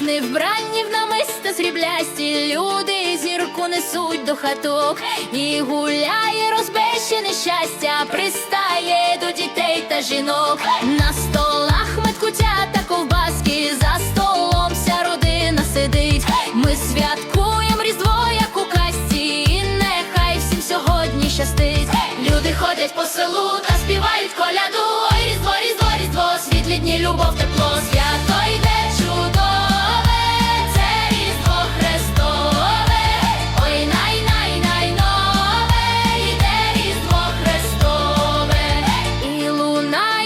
Красних вбранні в намисто сріблясті люди зірку несуть до хаток і гуляє розбещене щастя, пристає до дітей та жінок. На столах медкутя та ковбаски, за столом вся родина сидить. Ми святкуємо різдво, як у касті, і нехай всім сьогодні щастить. Люди ходять по селу та співають коляду. Ой, різдво, різдво, різдво, світлі дні любов.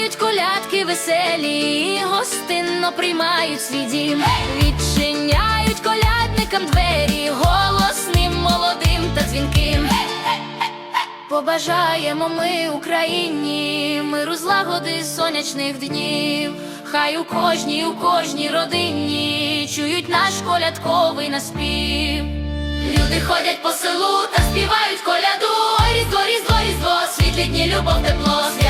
Лунають колядки веселі, і гостинно приймають свій дім, відчиняють колядникам двері, голосним, молодим та дзвінким. Побажаємо ми Україні миру злагоди сонячних днів. Хай у кожній, у кожній родині чують наш колядковий наспів. Люди ходять по селу та співають коляду. Ой, різдво, різдво, різдво, світлі дні, любов, тепло.